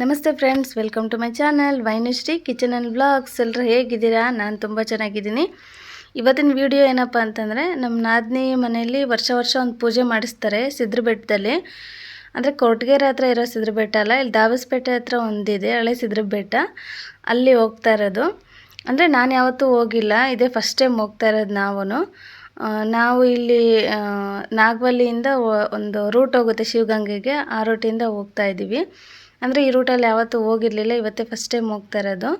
ನಮಸ್ತೆ friends welcome to my channel Vainushree kitchen and blogs ಎಲ್ಲರೂ ಹೇಗಿದ್ದೀರಾ? ನಾನು ತುಂಬ ಚೆನ್ನಾಗಿದ್ದೀನಿ. ಇವತ್ತಿನ ವಿಡಿಯೋ ಏನಪ್ಪ ಅಂತಂದರೆ ನಮ್ಮ ನಾದಿನಿ ಮನೆಯಲ್ಲಿ ವರ್ಷ ವರ್ಷ ಒಂದು ಪೂಜೆ ಮಾಡಿಸ್ತಾರೆ ಸಿದ್ರ ಬೆಟ್ಟದಲ್ಲಿ ಅಂದರೆ ಕೊರಟಗೆರೆ ಹತ್ರ ಇರೋ ಸಿದ್ರ ಬೆಟ್ಟ ಅಲ್ಲ, ಇಲ್ಲಿ ದಾಬಸ್ಪೇಟೆ ಹತ್ರ ಒಂದಿದೆ, ಹಳೆ ಸಿದ್ರ ಬೆಟ್ಟ ಅಲ್ಲಿ ಹೋಗ್ತಾ ಇರೋದು. ಅಂದರೆ ನಾನು ಯಾವತ್ತೂ ಹೋಗಿಲ್ಲ, ಇದೇ ಫಸ್ಟ್ ಟೈಮ್ ಹೋಗ್ತಾ ಇರೋದು ನಾವು ನಾವು ಇಲ್ಲಿ ನಾಗವಲ್ಲಿಯಿಂದ ಒಂದು ರೂಟ್ ಹೋಗುತ್ತೆ ಶಿವಗಂಗೆಗೆ, ಆ ರೂಟಿಂದ ಹೋಗ್ತಾ ಇದ್ದೀವಿ. ಅಂದರೆ ಈ ರೂಟಲ್ಲಿ ಯಾವತ್ತೂ ಹೋಗಿರಲಿಲ್ಲ. ಇವತ್ತೇ ಫಸ್ಟ್ ಟೈಮ್ ಹೋಗ್ತಾ ಇರೋದು.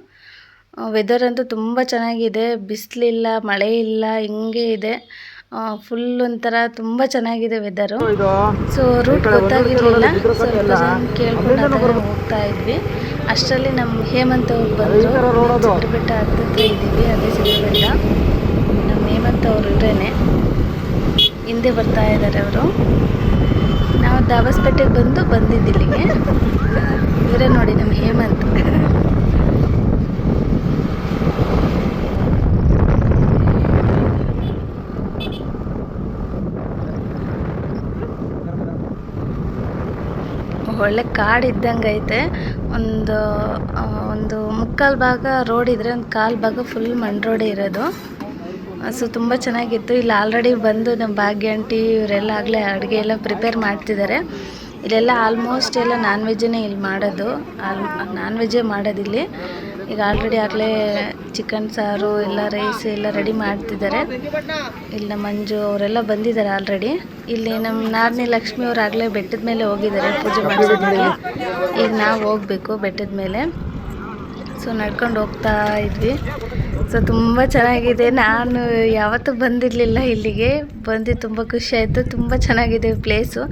ವೆದರ್ ಅಂತೂ ತುಂಬ ಚೆನ್ನಾಗಿದೆ. ಬಿಸಿಲಿಲ್ಲ, ಮಳೆ ಇಲ್ಲ, ಹಿಂಗೆ ಇದೆ. ಫುಲ್ ಒಂಥರ ತುಂಬ ಚೆನ್ನಾಗಿದೆ ವೆದರು ಸೊ ರೂಟ್ ಗೊತ್ತಾಗಿರಲಿಲ್ಲ. ಸ್ವಲ್ಪ ಜನ ಕೇಳ್ಕೊಂಡು ಹೋಗ್ತಾ ಇದ್ವಿ. ಅಷ್ಟರಲ್ಲಿ ನಮ್ಮ ಹೇಮಂತ್ ಅವ್ರು ಬಂದರು. ಬೆಟ್ಟ ಹತ್ತಿರ ಇದ್ದೀವಿ. ಅದೇ ಸಿದ್ರಬೆಟ್ಟ ನಮ್ಮ ಹೇಮಂತ್ ಅವರು ಇವರೇನೆ ಹಿಂದೆ ಬರ್ತಾ ಇದ್ದಾರೆ ಅವರು. ನಾವು ದಾಬಸ್ಪೇಟೆಗೆ ಬಂದು ಬಂದಿದ್ದು ಇಲ್ಲಿಗೆ ಇವರೇ ನೋಡಿ ನಮ್ಮ ಹೇಮಂತ್. ಒಳ್ಳೆ ಕಾಡು ಇದ್ದಂಗೆ ಐತೆ. ಒಂದು ಒಂದು ಮುಕ್ಕಾಲು ಭಾಗ ರೋಡ್ ಇದ್ರೆ ಒಂದು ಕಾಲು ಭಾಗ ಫುಲ್ ಮಣ್ಣು ರೋಡ್ ಇರೋದು. ಸೊ ತುಂಬ ಚೆನ್ನಾಗಿತ್ತು. ಇಲ್ಲಿ ಆಲ್ರೆಡಿ ಬಂದು ನಮ್ಮ ಭಾಗ್ಯ ಆಂಟಿ ಇವರೆಲ್ಲ ಆಗಲೇ ಅಡುಗೆ ಎಲ್ಲ ಪ್ರಿಪೇರ್ ಮಾಡ್ತಿದ್ದಾರೆ. ಇಲ್ಲೆಲ್ಲ ಆಲ್ಮೋಸ್ಟ್ ಎಲ್ಲ ನಾನ್ ವೆಜ್ಜನ್ನೇ ಇಲ್ಲಿ ಮಾಡೋದು. ಆಲ್ ನಾನ್ ವೆಜ್ಜೇ ಮಾಡೋದಿಲ್ಲಿ ಈಗ ಆಲ್ರೆಡಿ ಆಗಲೇ ಚಿಕನ್ ಸಾರು, ಎಲ್ಲ ರೈಸ್ ಎಲ್ಲ ರೆಡಿ ಮಾಡ್ತಿದ್ದಾರೆ. ಇಲ್ಲಿ ನಮ್ಮ ಮಂಜು ಅವರೆಲ್ಲ ಬಂದಿದ್ದಾರೆ ಆಲ್ರೆಡಿ ಇಲ್ಲಿ ನಮ್ಮ ನಾರ್ನಿ ಲಕ್ಷ್ಮಿ ಅವ್ರು ಆಗಲೇ ಬೆಟ್ಟದ ಮೇಲೆ ಹೋಗಿದ್ದಾರೆ ಪೂಜೆ ಮಾಡಿಸೋದಕ್ಕೆ. ಈಗ ನಾವು ಹೋಗಬೇಕು ಬೆಟ್ಟದ ಮೇಲೆ. ಸೊ ನಡ್ಕೊಂಡು ಹೋಗ್ತಾ ಇದ್ವಿ. ಸೊ ತುಂಬ ಚೆನ್ನಾಗಿದೆ. ನಾನು ಯಾವತ್ತೂ ಬಂದಿರಲಿಲ್ಲ ಇಲ್ಲಿಗೆ. ಬಂದು ತುಂಬ ಖುಷಿ ಆಯಿತು. ತುಂಬ ಚೆನ್ನಾಗಿದೆ ಪ್ಲೇಸು.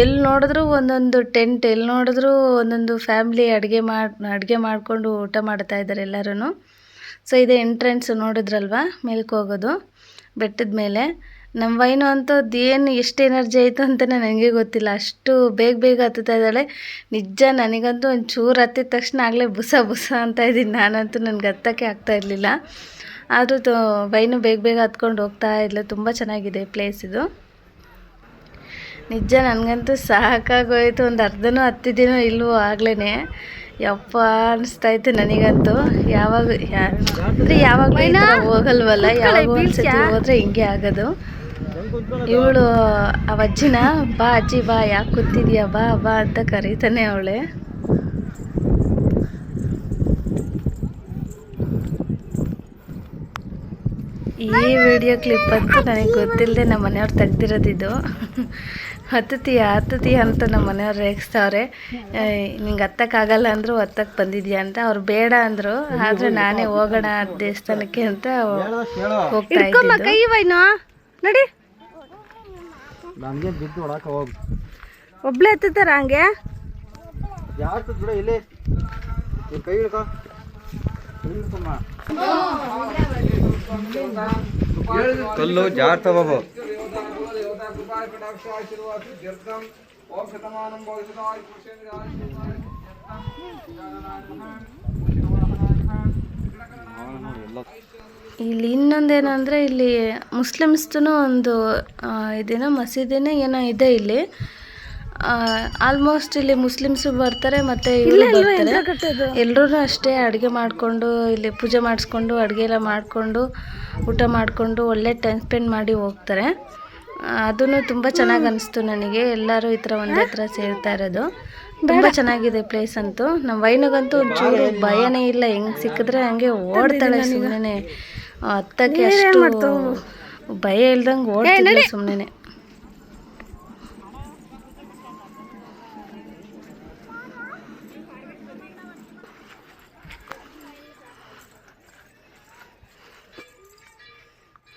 ಎಲ್ಲಿ ನೋಡಿದ್ರೂ ಒಂದೊಂದು ಟೆಂಟ್ ಎಲ್ಲಿ ನೋಡಿದ್ರೂ ಒಂದೊಂದು ಫ್ಯಾಮ್ಲಿ ಅಡುಗೆ ಮಾಡಿ, ಅಡುಗೆ ಮಾಡಿಕೊಂಡು ಊಟ ಮಾಡ್ತಾ ಇದ್ದಾರೆ ಎಲ್ಲರೂ ಸೊ ಇದೆ ಎಂಟ್ರೆನ್ಸ್ ನೋಡಿದ್ರಲ್ವಾ? ಮೇಲ್ಕೋಗೋದು ಬೆಟ್ಟದ ಮೇಲೆ. ನಮ್ಮ ವೈನು ಅಂತೂ ಅದೇನು ಎಷ್ಟು ಎನರ್ಜಿ ಆಯಿತು ಅಂತಲೇ ನನಗೆ ಗೊತ್ತಿಲ್ಲ. ಅಷ್ಟು ಬೇಗ ಬೇಗ ಹತ್ತುತ್ತಾ ಇದ್ದಾಳೆ. ನಿಜ ನನಗಂತೂ ಒಂದು ಚೂರು ಹತ್ತಿದ ತಕ್ಷಣ ಆಗಲೇ ಬುಸ ಬುಸ ಅಂತ ಇದ್ದೀನಿ. ನಾನಂತೂ ನನಗೆ ಹತ್ತಕ್ಕೆ ಆಗ್ತಾ ಇರಲಿಲ್ಲ. ಆದರೂ ವೈನು ಬೇಗ ಬೇಗ ಹತ್ಕೊಂಡು ಹೋಗ್ತಾ ಇದ್ಲು. ತುಂಬ ಚೆನ್ನಾಗಿದೆ ಪ್ಲೇಸ್ ಇದು. ನಿಜ ನನಗಂತೂ ಸಾಕಾಗೋಯ್ತು. ಒಂದು ಅರ್ಧನೂ ಹತ್ತಿದ್ದೀನೋ ಇಲ್ವೋ ಆಗ್ಲೇ ಯಪ್ಪ ಅನಿಸ್ತಾ ಇತ್ತು ನನಗಂತೂ. ಯಾವಾಗ ಅಂದರೆ ಯಾವಾಗಲೂ ಹೋಗಲ್ವಲ್ಲ? ಯಾವಾಗ ಹೋದ್ರೆ ಹಿಂಗೆ ಆಗೋದು. ಇವಳು ಅವ ಅಜ್ಜಿನ? ಬಾ ಅಜ್ಜಿ ಬಾ ಯಾಕೆ ಕೂತಿದ್ಯಾ? ಬಾ ಬಾ ಅಂತ ಕರೀತಾನೆ ಅವಳೆ. ಈ ವಿಡಿಯೋ ಕ್ಲಿಪ್ ಅಂತೂ ನನಗೆ ಗೊತ್ತಿಲ್ಲದೆ ನಮ್ಮ ಮನೆಯವ್ರು ತೆಗ್ದಿರೋದಿದ್ದು ಹತ್ತತೀಯ ಹತ್ತತೀಯ ಅಂತ ನಮ್ಮ ಮನೆಯವ್ರು ರೇಗಿಸ್ತಾವ್ರೆ. ನಿಂಗೆ ಹತ್ತಕ್ಕಾಗಲ್ಲ ಅಂದರು ಹತ್ತಕ್ಕೆ ಬಂದಿದ್ಯಾ? ಅಂತ. ಅವ್ರು ಬೇಡ ಅಂದರು. ಆದರೆ ನಾನೇ ಹೋಗೋಣ ದೇವಸ್ಥಾನಕ್ಕೆ ಅಂತ ಹೋಗ್ತಾ ಇದ್ದಿದ್ದು. ಕೈ ವೈನು ನೋಡಿ ನಮ್ಗೆ ಬಿದ್ದು ಹೊಡಕ ಹೋಗ್. ಒಬ್ಳೆ ಹತ್ತುತ್ತಾರ ಹಂಗೆ ಯಾಕೆ ಬಿಡ ಇಲ್ಲಿ? ನೀನ್ ಕೈ ಹಿಡ್ಕೊ. ಹಿಡ್ಕಮ್ಮ ಕಲ್ಲು ಜಾರ್ತ ಬಾಬು. ಇಲ್ಲಿ ಇನ್ನೊಂದೇನಂದರೆ ಇಲ್ಲಿ ಮುಸ್ಲಿಮ್ಸ್ದು ಒಂದು ಇದೇನೋ ಮಸೀದಿನೇ ಏನೋ ಇದೆ ಇಲ್ಲಿ. ಆಲ್ಮೋಸ್ಟ್ ಇಲ್ಲಿ ಮುಸ್ಲಿಮ್ಸು ಬರ್ತಾರೆ ಮತ್ತೆ ಎಲ್ಲರೂ ಅಷ್ಟೇ ಅಡುಗೆ ಮಾಡಿಕೊಂಡು ಇಲ್ಲಿ ಪೂಜೆ ಮಾಡಿಸ್ಕೊಂಡು ಅಡುಗೆ ಎಲ್ಲ ಮಾಡಿಕೊಂಡು ಊಟ ಮಾಡಿಕೊಂಡು ಒಳ್ಳೆ ಟೈಮ್ ಸ್ಪೆಂಡ್ ಮಾಡಿ ಹೋಗ್ತಾರೆ. ಅದೂ ತುಂಬ ಚೆನ್ನಾಗಿ ಅನಿಸ್ತು ನನಗೆ. ಎಲ್ಲರೂ ಈ ಥರ ಒಂದೇ ಥರ ಸೇರ್ತಾ ಇರೋದು. ತುಂಬ ಚೆನ್ನಾಗಿದೆ ಪ್ಲೇಸ್ ಅಂತೂ. ನಮ್ಮ ವೈನಗಂತೂ ಒಂಚೂರು ಭಯನೇ ಇಲ್ಲ. ಹೆಂಗೆ ಸಿಕ್ಕಿದ್ರೆ ಹಂಗೆ ಓಡ್ತಾಳೆ ಸುಮ್ಮನೆ ಹತ್ತಕ್ಕೆ ಅಷ್ಟು ಭಯ ಇಲ್ದಂಗೆ ಓಡ್ತಿದ್ದೆ ಸುಮ್ಮನೆ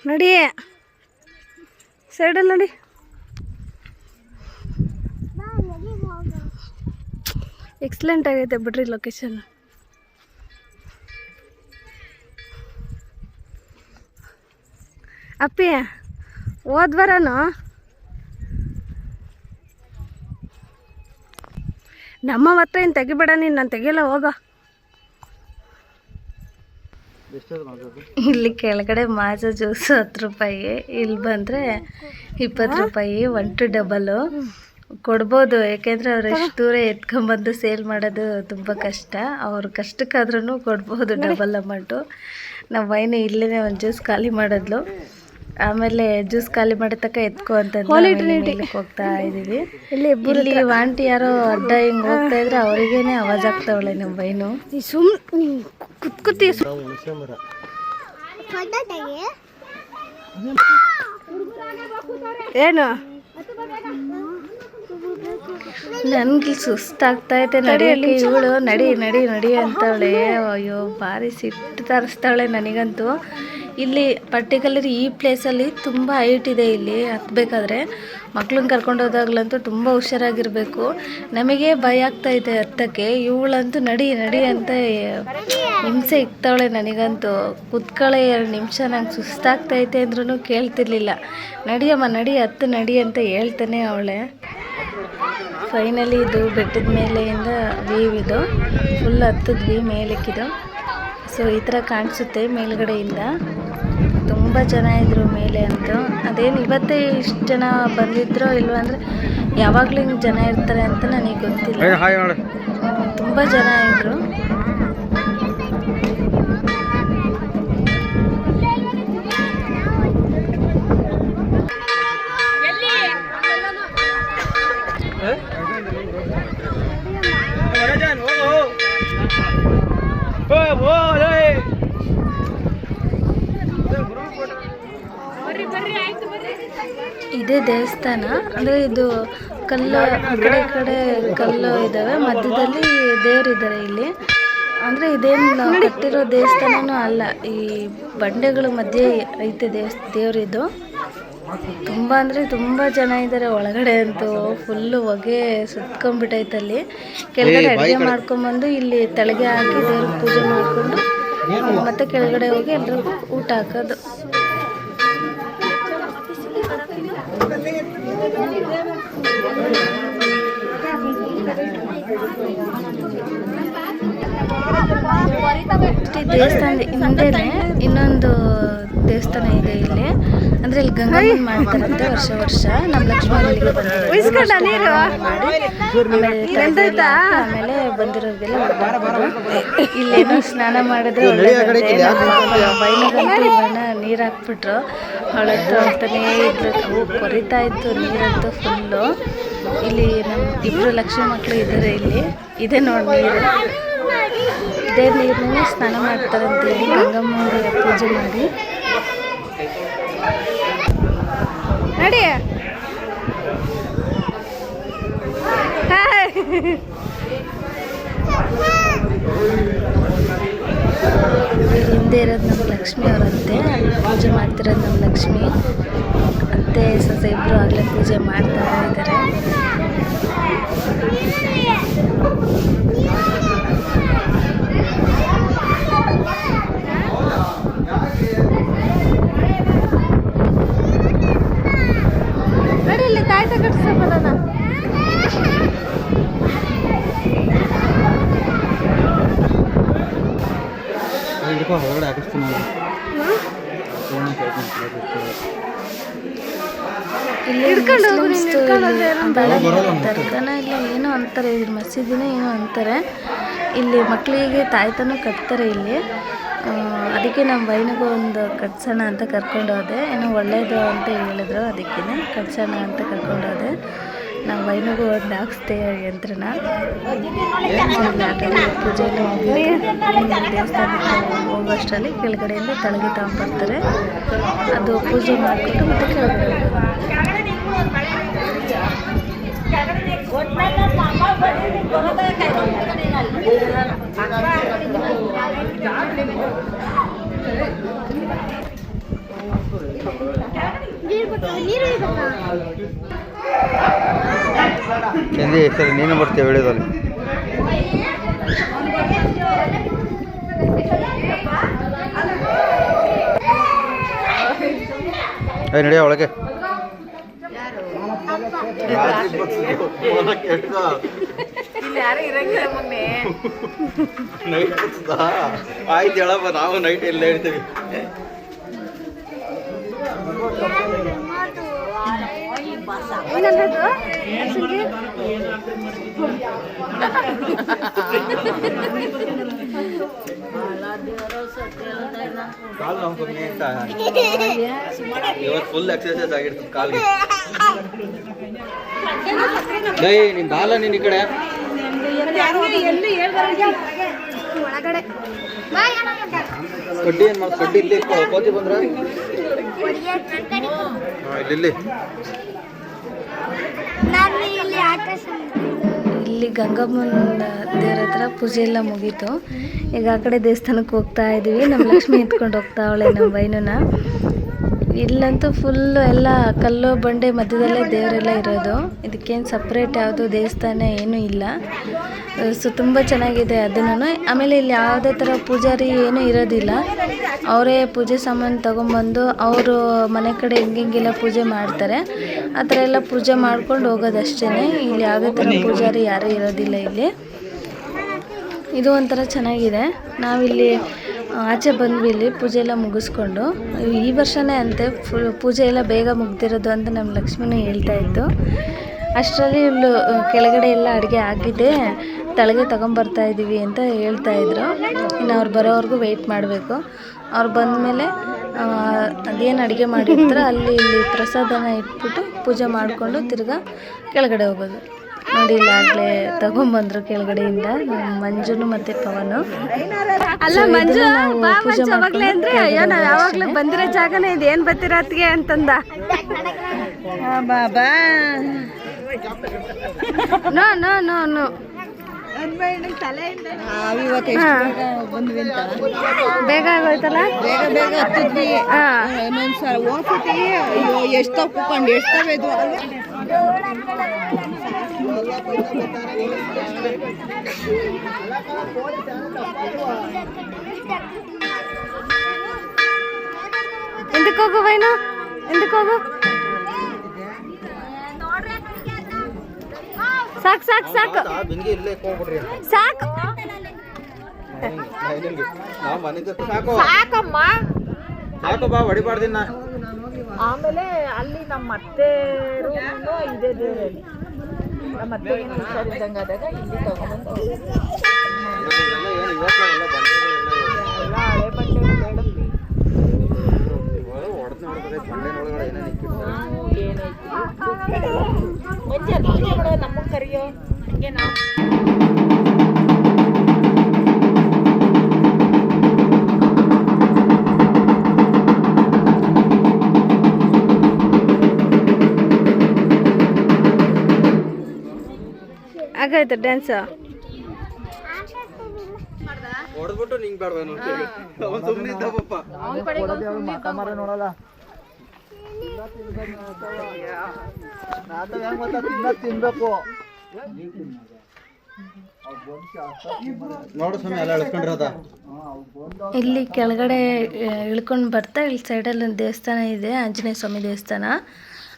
ನೋಡಿ. ಸೈಡಲ್ಲಿ ನೋಡಿ. ಎಕ್ಸಲೆಂಟ್ ಆಗೈತೆ ಬಿಡ್ರಿ ಲೊಕೇಶನ್ ಅಪ್ಪಿ ಹೋದ್ವರನು ನಮ್ಮ ಹತ್ರ ಏನು ತೆಗಿಬೇಡ ನೀನು, ನಾನು ತೆಗಿಯಲ್ಲ, ಹೋಗೋ. ಇಲ್ಲಿ ಕೆಳಗಡೆ ಮಾಜಾ ಜ್ಯೂಸ್ ಹತ್ತು ರೂಪಾಯಿ, ಇಲ್ಲಿ ಬಂದರೆ ಇಪ್ಪತ್ತು ರೂಪಾಯಿ ಒನ್ ಟು ಡಬಲು ಕೊಡ್ಬೋದು, ಯಾಕೆಂದರೆ ಅವ್ರು ಎಷ್ಟು ದೂರ ಎತ್ಕೊಂಬಂದು ಸೇಲ್ ಮಾಡೋದು ತುಂಬ ಕಷ್ಟ. ಅವ್ರ ಕಷ್ಟಕ್ಕಾದ್ರೂ ಕೊಡ್ಬೋದು ಡಬಲ್ ಅಮೌಂಟು ನಮ್ಮ ವೈನು ಇಲ್ಲೇ ಒಂದು ಜ್ಯೂಸ್ ಖಾಲಿ ಮಾಡಿದ್ಲು. ಆಮೇಲೆ ಜ್ಯೂಸ್ ಖಾಲಿ ಮಾಡೋ ತನಕ ಎತ್ಕೋ ಅಂತ ಹೋಗ್ತಾ ಇದೀವಿ ಇಲ್ಲಿ ಇಲ್ಲಿ ವಾಂಟಿ ಯಾರೋ ಅಡ್ಡ ಹಿಂಗ್ ಹೋಗ್ತಾ ಇದ್ರೆ ಅವರಿಗೇನೆ ಅವಾಜ್ ಆಗ್ತಾವಳೆ ನಮ್ಮ ಬೈನು ಸುಮ್ ಕುತ್ಕುತ್ತಿ ಏನು? ನನ್ಗೆ ಸುಸ್ತಾಗ್ತಾ ಐತೆ ನಡಿಯಲ್ಲಿ ಇವಳು ನಡಿ ನಡಿ ನಡಿ ಅಂತವಳೆ. ಅಯ್ಯೋ ಭಾರಿ ಸಿಟ್ಟು ತರಿಸ್ತಾವಳೆ ನನಗಂತೂ. ಇಲ್ಲಿ ಪರ್ಟಿಕ್ಯುಲರ್ ಈ ಪ್ಲೇಸಲ್ಲಿ ತುಂಬ ಹೈಟ್ ಇದೆ ಇಲ್ಲಿ. ಹತ್ತಬೇಕಾದ್ರೆ ಮಕ್ಳನ್ನ ಕರ್ಕೊಂಡು ಹೋದಾಗ್ಲಂತೂ ತುಂಬ ಹುಷಾರಾಗಿರಬೇಕು. ನಮಗೆ ಭಯ ಆಗ್ತಾ ಇದೆ ಹತ್ತಕ್ಕೆ. ಇವಳಂತೂ ನಡಿ ನಡಿ ಅಂತ ಹಿಂಸೆ ಇಕ್ತಾವಳೆ ನನಗಂತೂ. ಕುತ್ಕೊಳ್ಳೆ ಎರಡು ನಿಮಿಷ ನಂಗೆ ಸುಸ್ತಾಗ್ತೈತೆ ಅಂದ್ರೂ ಕೇಳ್ತಿರ್ಲಿಲ್ಲ. ನಡಿಯಮ್ಮ, ನಡಿ, ಹತ್ತು ನಡಿ ಅಂತ ಹೇಳ್ತಾನೆ ಅವಳೆ. ಫೈನಲಿ ಇದು ಬೆಟ್ಟದ ಮೇಲೆಯಿಂದ ವೀವ್ ಇದು. ಫುಲ್ ಹತ್ತದ್ವಿ ಮೇಲಕ್ಕಿದು. ಸೊ ಈ ಥರ ಕಾಣಿಸುತ್ತೆ ಮೇಲ್ಗಡೆಯಿಂದ. ತುಂಬ ಜನ ಇದ್ರು ಮೇಲೆ ಅಂತೂ. ಅದೇನು ಇವತ್ತೇ ಇಷ್ಟು ಜನ ಬಂದಿದ್ರೋ ಇಲ್ವ ಅಂದರೆ ಯಾವಾಗಲೂ ಹಿಂಗೆ ಜನ ಇರ್ತಾರೆ ಅಂತ ನನಗೆ ಗೊತ್ತಿಲ್ಲ. ತುಂಬ ಜನ ಇದ್ರು. ಇದೇ ದೇವಸ್ಥಾನ. ಅಂದರೆ ಇದು ಕಲ್ಲು ಆ ಕಡೆ ಈ ಕಡೆ ಕಲ್ಲು ಇದ್ದಾವೆ ಮಧ್ಯದಲ್ಲಿ ದೇವರಿದ್ದಾರೆ ಇಲ್ಲಿ. ಅಂದರೆ ಇದೇನು ಕಟ್ಟಿರೋ ದೇವಸ್ಥಾನನೂ ಅಲ್ಲ. ಈ ಬಂಡೆಗಳ ಮಧ್ಯೆ ಐತೆ ದೇವಸ್ ದೇವರಿದು ತುಂಬ ಅಂದರೆ ತುಂಬ ಜನ ಇದ್ದಾರೆ ಒಳಗಡೆ ಅಂತೂ. ಫುಲ್ಲು ಹೊಗೆ ಸುತ್ಕೊಂಡ್ಬಿಟ್ಟೈತೆ ಅಲ್ಲಿ. ಕೆಳಗಡೆ ಅಡುಗೆ ಮಾಡ್ಕೊಂಬಂದು ಇಲ್ಲಿ ತಳಗೆ ಹಾಕಿ ದೇವ್ರಿಗೆ ಪೂಜೆ ಮಾಡಿಕೊಂಡು ಮತ್ತೆ ಕೆಳಗಡೆ ಹೋಗಿ ಎಲ್ರಿಗೂ ಊಟ ಹಾಕೋದು. ಈ ದೇವಸ್ಥಾನದ ಹಿಂದೆನೆ ಇನ್ನೊಂದು ದೇವಸ್ಥಾನ ಇದೆ ಇಲ್ಲಿ. ಅಂದ್ರೆ ಇಲ್ಲಿ ಗಂಗಮ್ಮನ್ ಮಾಡ್ತಾರಂತೆ ವರ್ಷ ವರ್ಷ. ನಮ್ಮ ಲಕ್ಷ್ಮಣ ಬಂದಿರೋರ್ಗೆಲ್ಲ ಆಮೇಲೆ ಬಂದಿರೋರಿಗೆಲ್ಲ ಇಲ್ಲಿ. ಇಲ್ಲೇನೋ ಸ್ನಾನ ಮಾಡಿದ್ರೆ ನೀರ್ ಬೈನಗಂತೂ ಇವನ್ನ ನೀರು ಹಾಕ್ಬಿಟ್ರು. ಹೊಳತು ಅಂತಾನೇ ಇದ್ರು ಕೊರಿತಾ ಇತ್ತು ನೀರಂತೂ ಫುಲ್ಲು ಇಲ್ಲಿ ನಮ್ಮ ಇಬ್ರು ಲಕ್ಷ್ಮಿ ಮಕ್ಕಳು ಇದ್ದಾರೆ ಇಲ್ಲಿ. ಇದೆ ನೋಡಿ ನೀರು. ಇದೇ ನೀರನ್ನೇ ಸ್ನಾನ ಹೇಳಿ ಗಂಗಮ್ಮನಿಗೆ ಪೂಜೆ ಮಾಡಿ. ನಡಿ. ಹಿಂದೆ ಇರೋದು ನಮ್ಮ ಲಕ್ಷ್ಮಿ ಅವರಂತೆ. ಪೂಜೆ ಮಾಡ್ತಿರೋದು ನಮ್ಮ ಲಕ್ಷ್ಮಿ. ಅತ್ತೆ, ಸೊಸೆ ಇಬ್ಬರು ಆಗಲೇ ಪೂಜೆ ಮಾಡ್ತಾ ಇದ್ದಾರೆ ನಡಿ ಇಲ್ಲಿ ತಾಯ್ತ ಕಟ್ಸ ಬರೋಣ ಹಿಡ್ಕೊ ಹೊರಗಡೆ ಹಾಕಿಸ್ತೀನಿ ನಾನು. ಫೋನ್ ಕೇಳ್ತೀನಿ, ಇಲ್ಲಿ ಹಿಡ್ಕೊಂಡು ಹೋಗು ನೀನು, ಮುಸ್ಲಿಮ್ಸ್ದು ಹಿಡ್ಕೊಂಡು ದರ್ಗಾನ ಇಲ್ಲ ಏನೋ ಅಂತಾರೆ ಇದ್ರ ಮಸೀದಿನೇ ಏನೋ ಅಂತಾರೆ. ಇಲ್ಲಿ ಮಕ್ಕಳಿಗೆ ತಾಯ್ತನೂ ಕಟ್ತಾರೆ ಇಲ್ಲಿ. ಅದಕ್ಕೆ ನಮ್ಮ ಬೈನಿಗೂ ಒಂದು ಕಟ್ಸೋಣ ಅಂತ ಕರ್ಕೊಂಡು ಹೋದೆ ಏನೋ ಒಳ್ಳೆಯದು ಅಂತ ಹೇಳಿದ್ರು ಅದಕ್ಕೇ ಕಟ್ಸೋಣ ಅಂತ ಕರ್ಕೊಂಡು ಹೋದೆ ನಮ್ಮ ಬೈನಿಗೂ ಒಂದು ಹಾಕ್ಸ್ದೆ ಯಂತ್ರನ. ಪೂಜೆ ದೇವಸ್ಥಾನಕ್ಕೆ ಹೋಗೋಷ್ಟರಲ್ಲಿ ಕೆಳಗಡೆಯಿಂದ ತಳಗೆ ತಗೊಂಬರ್ತಾರೆ ಅದು ಪೂಜೆ ಮಾಡಿಕೊಂಡು ಮತ್ತೆ ಕೆಳಗಡೆ ಹೋಗೋದು. ಚಂದಿ ಸರಿ ನೀನು ಬರ್ತೀಯ ವಿಡಿಯೋದಲ್ಲಿ? ಏ ನಡೆಯ ಒಳಗೆ. ಆಯ್ತು ಹೇಳಪ್ಪ ನಾವು ನೈಟ್ ಎಲ್ಲ ಹೇಳ್ತೀವಿ? ಏನನ್ನೋದು ಅರ್ಶನ್ಗೆ? ಕಾಲು ನೋವು ಕಮ್ಮಿ ಅಂತ ಇವತ್ತು ಫುಲ್ ಎಕ್ಸರ್ಸೈಸ್ ಆಗಿರ್ತದೆ ಕಾಲ್ಗೆ ನಿನ್ ಬಾಲ ನೀನ್ ಈ ಕಡೆ. ಕಡ್ಡಿ ಏನ್ ಮಾಡಿ ಕಡ್ಡಿ ಇಲ್ಲಿ ಕೋತಿ ಬಂದ್ರ? ಇಲ್ಲಿ ಇಲ್ಲಿ ಗಂಗಮ್ಮನ ದೇವ್ರ ಹತ್ರ ಪೂಜೆ ಎಲ್ಲ ಮುಗೀತು. ಈಗ ಆ ಕಡೆ ದೇವಸ್ಥಾನಕ್ಕೆ ಹೋಗ್ತಾ ಇದೀವಿ. ನಮ್ಮ ಲಕ್ಷ್ಮಿ ಎತ್ಕೊಂಡು ಹೋಗ್ತಾ ಅವಳೆ ನಮ್ಮ ಬೈನನ ಇಲ್ಲಂತೂ ಫುಲ್ ಎಲ್ಲ ಕಲ್ಲು ಬಂಡೆ ಮಧ್ಯದಲ್ಲೇ ದೇವರೆಲ್ಲ ಇರೋದು. ಇದಕ್ಕೇನು ಸಪ್ರೇಟ್ ಯಾವುದು ದೇವಸ್ಥಾನ ಏನೂ ಇಲ್ಲ. ಸೊ ತುಂಬ ಚೆನ್ನಾಗಿದೆ ಅದನ್ನು ಆಮೇಲೆ ಇಲ್ಲಿ ಯಾವುದೇ ಥರ ಪೂಜಾರಿ ಏನೂ ಇರೋದಿಲ್ಲ. ಅವರೇ ಪೂಜೆ ಸಾಮಾನು ತೊಗೊಂಬಂದು ಅವರು ಮನೆ ಕಡೆ ಹೆಂಗೆಲ್ಲ ಪೂಜೆ ಮಾಡ್ತಾರೆ. ಆ ಥರ ಎಲ್ಲ ಪೂಜೆ ಮಾಡ್ಕೊಂಡು ಹೋಗೋದಷ್ಟೇ ಇಲ್ಲಿ ಯಾವುದೇ ಥರ ಪೂಜಾರಿ ಯಾರೂ ಇರೋದಿಲ್ಲ ಇಲ್ಲಿ. ಇದು ಒಂಥರ ಚೆನ್ನಾಗಿದೆ. ನಾವಿಲ್ಲಿ ಆಚೆ ಬಂದ್ವಿ ಇಲ್ಲಿ, ಪೂಜೆ ಎಲ್ಲ ಮುಗಿಸ್ಕೊಂಡು. ಈ ವರ್ಷನೇ ಅಂತೆ, ಫುಲ್ ಪೂಜೆ ಎಲ್ಲ ಬೇಗ ಮುಗ್ದಿರೋದು ಅಂತ ನಮ್ಮ ಲಕ್ಷ್ಮಿನೂ ಹೇಳ್ತಾ ಇತ್ತು. ಅಷ್ಟರಲ್ಲಿ ಇವಳು ಕೆಳಗಡೆ ಎಲ್ಲ ಅಡುಗೆ ಆಗಿದೆ ತಳಗೆ ತೊಗೊಂಬರ್ತಾ ಇದ್ದೀವಿ ಅಂತ ಹೇಳ್ತಾ ಇದ್ರು. ಇನ್ನು ಅವ್ರು ಬರೋವರೆಗೂ ವೆಯ್ಟ್ ಮಾಡಬೇಕು. ಅವ್ರು ಬಂದಮೇಲೆ ಅದೇನು ಅಡುಗೆ ಮಾಡಿರ್ತಾರೋ ಅಲ್ಲಿ ಇಲ್ಲಿ ಪ್ರಸಾದನ ಇಟ್ಬಿಟ್ಟು ಪೂಜೆ ಮಾಡಿಕೊಂಡು ತಿರ್ಗಾ ಕೆಳಗಡೆ ಹೋಗೋದು. ನೋಡಿ ಇಲ್ಲಾಗಲೇ ತಗೊಂಬಂದ್ರು ಕೆಳಗಡೆಯಿಂದ ಮಂಜುನು ಮತ್ತೆ ಪವನು. ಅಲ್ಲ ಮಂಜು ಬಾ ಪೂಜೆ ಮಂಜು ಅವಾಗ್ಲೇ ಅಂದ್ರೆ ಅಯ್ಯೋ ನಾವು ಯಾವಾಗ್ಲೂ ಬಂದಿರೋ ಜಾಗನೇ ಇದು ಏನ್ ಬರ್ತೀರ ಅತ್ತಿಗೆ ಅಂತಂದ. ಬಾಬಾ ನೋ ನೋ ನೋ ನೋ. ಬೇಗ ಆಗೋಯ್ತಲ್ಲ? ಬೇಗ ಬೇಗ ಹತ್ತಿದ್ವಿ. ಇನ್ನೊಂದ್ಸಲ ಹೋಗ್ಬಿಟ್ಟು ಅಯ್ಯೋ ಎಷ್ಟು ಕೂಕೊಂಡು ಎಷ್ಟವೆ ಇದು ಎಂದಕ್ಕೆ ಹೋಗು ವೈನು? ಎಂದಕ್ಕೆ ಹೋಗು? ಸಾಕು ಸಾಕು ಸಾಕು. ಬಿಂಗಿ ಇಲ್ಲೇ ಹೋಗ್ಬಿಡ್ರಿ ಸಾಕು. ಸಾಕು ಸಾಕು ಬಾ ಹೊಡಿಬಾರ್ದಿನ್ನ ಆಮೇಲೆ ಅಲ್ಲಿ ನಮ್ಮ ಅತ್ತೆ ರೂಮು ಇದೆ ದೇವರಲ್ಲಿ. ನಮ್ಮ ಅತ್ತೆ ಏನು ಹುಷಾರಿದ್ದಂಗೆ ಆದಾಗ ಇಲ್ಲಿ ಇವತ್ತು ಎಲ್ಲ ಹಳೆ ಬಟ್ಟೆ ಬೇಡಪ್ಪಿ ಏನೈತಿ ಮಂಜ ಮಾಡೋ ನಮಗೆ ಕರಿಯೋ ಹಂಗೆ ನಾವು ಆಗಾಯ್ತು ಡ್ಯಾನ್ಸ್ ಹೊಡೆದ್ಬಿಟ್ಟು ನಿಂಗೆ ಬೇಡವೇನು ಅವನು ಸುಮ್ಮನೆ ಇದ್ದಪ್ಪ ನೋಡಲ್ಲ. ತಿನ್ಬೇಕು. ನೋಡು ಸ್ವಾಮಿ ಎಲ್ಲ ಎಳ್ಕೊಂಡಿರೋದ. ಇಲ್ಲಿ ಕೆಳಗಡೆ ಇಳ್ಕೊಂಡು ಬರ್ತಾ ಇಲ್ಲಿ ಸೈಡಲ್ಲಿ ಒಂದು ದೇವಸ್ಥಾನ ಇದೆ ಆಂಜನೇಯ ಸ್ವಾಮಿ ದೇವಸ್ಥಾನ.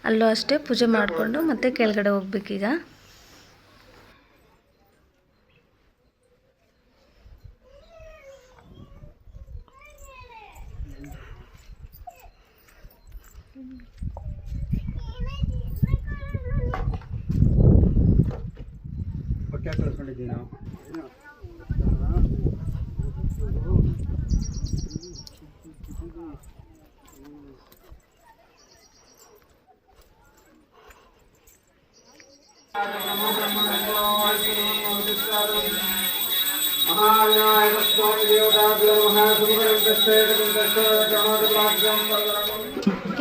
ಅಲ್ಲೂ ಅಷ್ಟೇ ಪೂಜೆ ಮಾಡಿಕೊಂಡು ಮತ್ತೆ ಕೆಳಗಡೆ ಹೋಗ್ಬೇಕೀಗ. ಹೊಟ್ಟೆ ಕಳ್ಸ್ಕೊಂಡಿದ್ದೀವಿ ನಾವು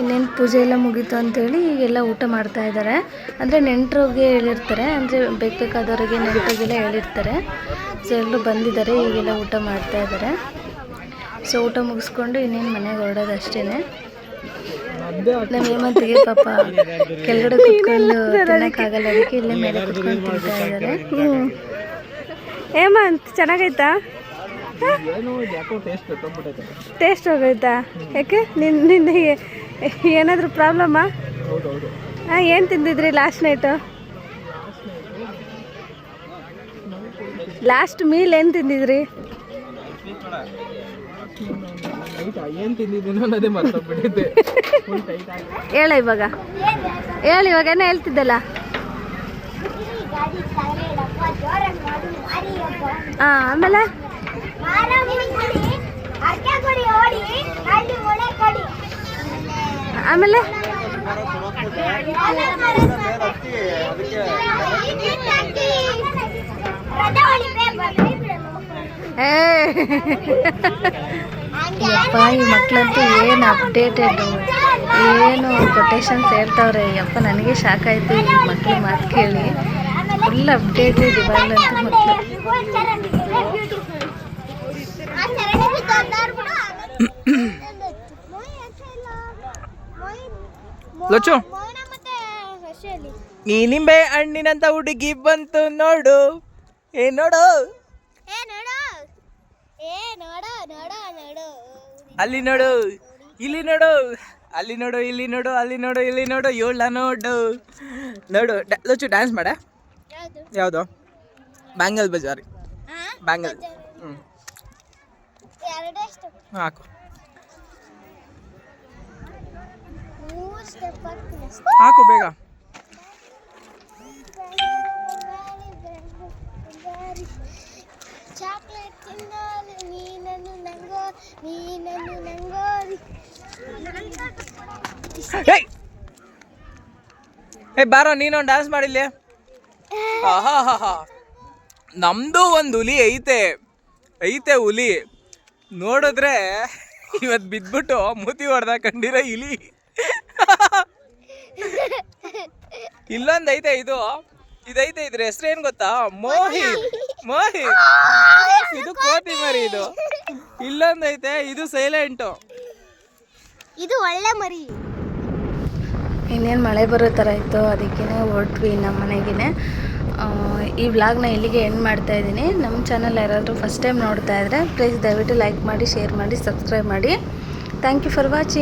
ಇನ್ನೇನು ಪೂಜೆ ಎಲ್ಲ ಮುಗೀತು ಅಂತೇಳಿ ಈಗೆಲ್ಲ ಊಟ ಮಾಡ್ತಾ ಇದ್ದಾರೆ ಅಂದರೆ ನೆಂಟರಿಗೆ ಹೇಳಿರ್ತಾರೆ, ಅಂದರೆ ಬೇಕು ಬೇಕಾದವರಿಗೆ ನೆಂಟರಿಗೆಲ್ಲ ಹೇಳಿರ್ತಾರೆ. ಸೊ ಎಲ್ಲರೂ ಬಂದಿದ್ದಾರೆ, ಈಗೆಲ್ಲ ಊಟ ಮಾಡ್ತಾ ಇದ್ದಾರೆ ಸೊ ಊಟ ಮುಗಿಸ್ಕೊಂಡು ಇನ್ನೇನು ಮನೆಗೆ ಹೊರಡೋದು ಅಷ್ಟೇ ನಮ್ಮ ಹೇಮಂತಿಗೆ ಪಾಪ ಕೆಳಗಡೆ ಕುತ್ಕೊಂಡು ತಿನ್ನಕ್ಕಾಗಲ್ಲ, ಅದಕ್ಕೆ ಇಲ್ಲೇ ಮೇಲೆ ಕುತ್ಕೊಂಡು ತಿಂತಾ ಇದ್ದಾರೆ ಹೇಮಂತ್, ಚೆನ್ನಾಗೈತಾ? ಟೇಸ್ಟ್ ಹೋಗೈತಾ? ಯಾಕೆ? ನಿನ್ನ ನಿನ್ನ ಏನಾದರೂ ಪ್ರಾಬ್ಲಮ್ಮಾ ಹಾಂ ಏನು ತಿಂದಿದ್ರಿ ಲಾಸ್ಟ್ ನೈಟು ಲಾಸ್ಟ್ ಮೀಲ್ ಏನು ತಿಂದಿದ್ರಿ? ಹೇಳ ಇವಾಗ. ಹೇಳಿ ಇವಾಗ ಏನೋ ಹೇಳ್ತಿದ್ದಲ್ಲ ಹಾಂ ಆಮೇಲೆ? ಆಮೇಲೆ? ಈ ಮಕ್ಳಂತೂ ಏನು ಅಪ್ಡೇಟೆಡ್ ಏನು ಕೊಟೇಶನ್ಸ್ ಹೇಳ್ತಾವ್ರೆ. ಯಪ್ಪ, ನನಗೆ ಶಾಕ್ ಆಯಿತು ಈ ಮಕ್ಳು ಮಾತು ಕೇಳಿ. ಫುಲ್ ಅಪ್ಡೇಟೆಡ್ ಇವಾಗಲಂತೂ ಮಕ್ಕಳು ಲಚ್ಚು. ಈ ನಿಂಬೆ ಹಣ್ಣಿನಂತ ಹುಡುಗಿ ಬಂತು ನೋಡು. ಏ ನೋಡು. ಅಲ್ಲಿ ನೋಡು. ಇಲ್ಲಿ ನೋಡು. ಅಲ್ಲಿ ನೋಡು ಇಲ್ಲಿ ನೋಡು ಅಲ್ಲಿ ನೋಡು ಇಲ್ಲಿ ನೋಡು ಏಳ ನೋಡು. ನೋಡು ಲಚ್ಚು ಡ್ಯಾನ್ಸ್ ಮಾಡ. ಯಾವುದು? ಬ್ಯಾಂಗಲ್ ಬಜಾರಿ ಬ್ಯಾಂಗಲ್ ಹ್ಞೂ ಹಾಕು. ಹಾಕು ಬೇಗ. ಚಾಕ್ಲೇಟ್ ನೀನನ್ನು ನಂಗೋ ಏ ಬಾರೋ, ನೀನೊಂದು ಡ್ಯಾನ್ಸ್ ಮಾಡಿಲ್ಲೇ. ನಮ್ದು ಒಂದು ಹುಲಿ ಐತೆ. ಐತೆ ಹುಲಿ. ನೋಡಿದ್ರೆ ಇವತ್ತು ಬಿದ್ಬಿಟ್ಟು ಮೂತಿ ಹೊಡೆದ ಕಂಡಿರೋ ಇಲಿ. ಇಲ್ಲೊಂದು ಐತೆ ಇದು. ಇದೈತೆ ಇದ್ರ ಹೆಸ್ರು ಏನ್ ಗೊತ್ತಾ? ಮೋಹಿತ್ ಮೋಹಿತ್ ಇದು ಕೋತಿ ಮರಿ ಇದು. ಇಲ್ಲೊಂದು ಐತೆ ಇದು ಸೈಲೆಂಟು. ಇದು ಒಳ್ಳೆ ಮರಿ. ಇನ್ನೇನು ಮಳೆ ಬರೋ ಥರ ಇತ್ತು ಅದಕ್ಕೇ ಹೊರಟ್ವಿ ನಮ್ಮ ಮನೆಗೇ ಈ ವ್ಲಾಗ್ನ ಇಲ್ಲಿಗೆ ಎಂಡ್ ಮಾಡ್ತಾ ಇದ್ದೀನಿ. ನಮ್ಮ ಚಾನಲ್ ಯಾರಾದರೂ ಫಸ್ಟ್ ಟೈಮ್ ನೋಡ್ತಾ ಇದ್ದರೆ ಪ್ಲೀಸ್ ದಯವಿಟ್ಟು ಲೈಕ್ ಮಾಡಿ ಶೇರ್ ಮಾಡಿ ಸಬ್ಸ್ಕ್ರೈಬ್ ಮಾಡಿ. Thank you for watching